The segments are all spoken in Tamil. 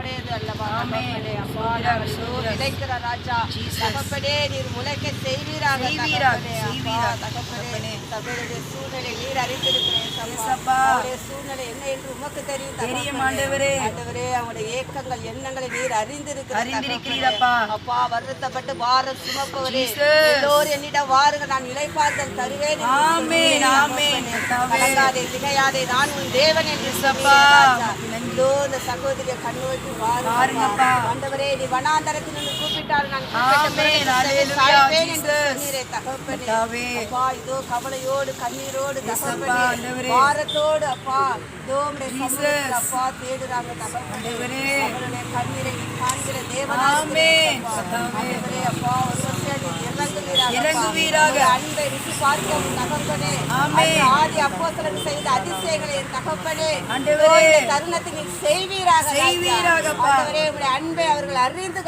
பயப்படையது அல்லவா. விதைக்கிற ராஜா. தகப்பனே நீர் முளைக்க செய்வீராக. தகப்பனுடைய சூழ்நிலை நீர் அறிந்திருக்கிறேன் சூழ்நிலை என்ன என்று உமக்கு தெரியும் தெரியும். ஆண்டவரே. ஆண்டவரே ஏக்கங்கள் எண்ணங்களை நீர் அறிந்திருக்கிறீர் அறிந்திருக்கிறீரப்பா. அப்பா வருத்தப்பட்டு பாரம் சுமப்பவரே. எல்லோரும் என்னிடம் வாருங்க நான் இலைப்பார்த்தல் தருவேன் கலங்காதே திகையாதே நான் உன் தேவன் என்று இயேசப்பா. சொன்னீர், ராஜா. இதோ இந்த சகோதரிய கண்ணோக்கி பாருங்கப்பா. ஆண்டவரே நீ வனாந்தரத்தில் நின்று கூப்பிட்டால் நான் தகப்பனே. அப்பா இதோ கவலையோடு கண்ணீரோடு தகப்பனே. பாரத்தோடு அப்பா இதோ அப்பா தேடுறாங்க தகப்பனே கண்ணீரை காண்கிற இருக்கிறீர், அப்பா. கர்த்தாவே. ஆண்டவரே, அப்பா ஒரு வருஷம் நீ இறங்குவீராக, அன்பை ருசி பார்க்கவும் தகப்பனே. அந்த ஆதி அப்போஸ்தலர்கள் செய்த அதிசயங்களை தகப்பனே ஆண்டவரே. தருணத்தை நீ செய்வீராக ராஜா. செய்வீராகப்பா. ஆண்டவரே உம்முடைய அன்பை அவர்கள் அறிந்து.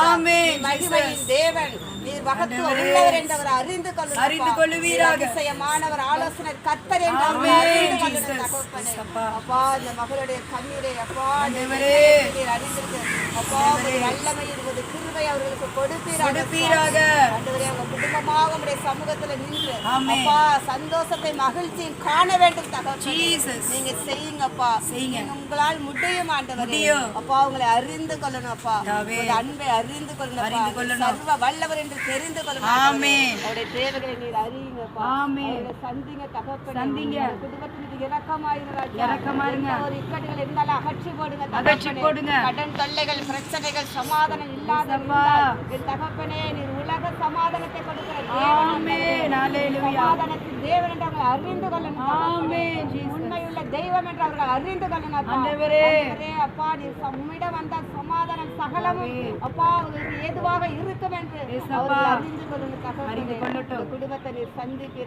ஆமென், நீ மகிமையின் தேவன் நீர் ஆண்டவரே. உள்ளவர் அறிந்து கொள்ளணும் அறிந்து. கொள்ளுவீராக. அதிசயமானவர் ஆலோசனை கர்த்தர் என்று அறிந்து. தகப்பனே. அப்பா. இந்த மகளுடைய கண்ணீரை அப்பா நீர் ஆண்டவரே. வல்லமை இருப்பது கிருபை அவர்களுக்கு கொடுப்பீராக. ஆண்டவரே அவங்க குடும்பமாக உடைய சமூகத்துல நின்று. அப்பா சந்தோஷத்தை மகிழ்ச்சியும் காண வேண்டும் Jesus. நீங்க செய்யுங்கப்பா செய்யுங்க. உங்களால் முடியும் ஆண்டவரே. அப்பா உங்களை அறிந்து கொள்ளணும் அப்பா அன்பை அறிந்து கொள்ளணும். சர்வ வல்லவர் என்று தெரிந்து கொள்ளணும். அவருடைய தேவைகளை நீர் அறியுங்கப்பா சந்திங்க தகப்பனே சந்திங்க. மீது இரக்கமாயிருங்க. இரக்கமாயிருங்க. ஒரு இக்கட்டுகள் இருந்தாலும் அகற்றி போடுங்க அகற்றி. போடுங்க. கடன் தொல்லைகள் பிரச்சனைகள் சமாதானம் இல்லாத இயேசப்பா. இருந்தால் என் தகப்பனே நீர் உலக சமாதானத்தை கொடுக்கிற. சமாதானத்தின் தேவன் என்று அவர்கள் அறிந்து கொள்ளணும் தகப்பனே. ஆமென், Jesus. உண்மையுள்ள தெய்வம் என்று அவர்கள் அறிந்து கொள்ளணும் அப்பா. ஆண்டவரே. ஆண்டவரே, அப்பா நீர் உம்மிடம் வந்த சமாதானம் சகலமும் அப்பா அவர்களுக்கு ஏதுவாக இருக்கும் என்று அறிந்து கொள்ளணும் குடும்பத்தை நீர்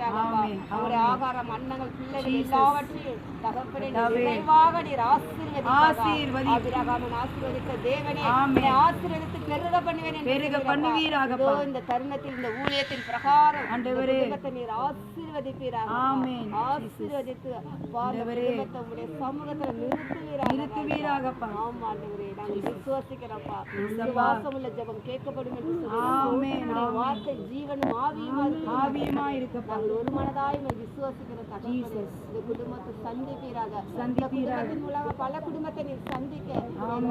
அவருடைய. ஆகாரம் அன்னங்கள் பிள்ளைகள். எல்லாவற்றையும் தகப்பனே. நிறைவாக நீர் ஆசீர்வதித்த தேவனே ஆசீர்வதித்து பெருக பண்ணுவேன் பெருக. இதோ இந்த தருணத்தில் இந்த ஊழியத்தின் பிரகாரம் ஆண்டவரே. குடும்பத்தை நீர் ஆசீர்வதிப்பீராக. ஆசீர்வதித்து. குடும்பத்தை உம்முடைய சமூகத்துல நிறுத்துவீராக நிறுத்துவீராகப்பா. ஆமா ஆண்டவரே நாங்கள் விசுவாசிக்கிறோம்ப்பா இயேசப்பா. விசுவாசமுள்ள ஜெபம் கேட்கப்படும் என்று. வார்த்தை ஜீவனும் ஆவியுமா. ஆவியமா இருக்கப்பா ஒரு மனதாய் விசுவாசிக்கிற Jesus. இந்த குடும்பத்தை சந்திப்பீராக சந்திப்பீராக. குடும்பத்தின் மூலமா பல குடும்பத்தை நீர் சந்திக்க.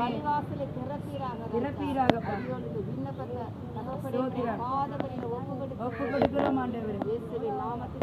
வழிவாசலை திறப்பீராக இந்த விண்ணப்பத்தை ஒப்பு கொடுக்கிறோம் ஆண்டவரே ಯೇಸುವಿನ ನಾಮಕ್ಕೆ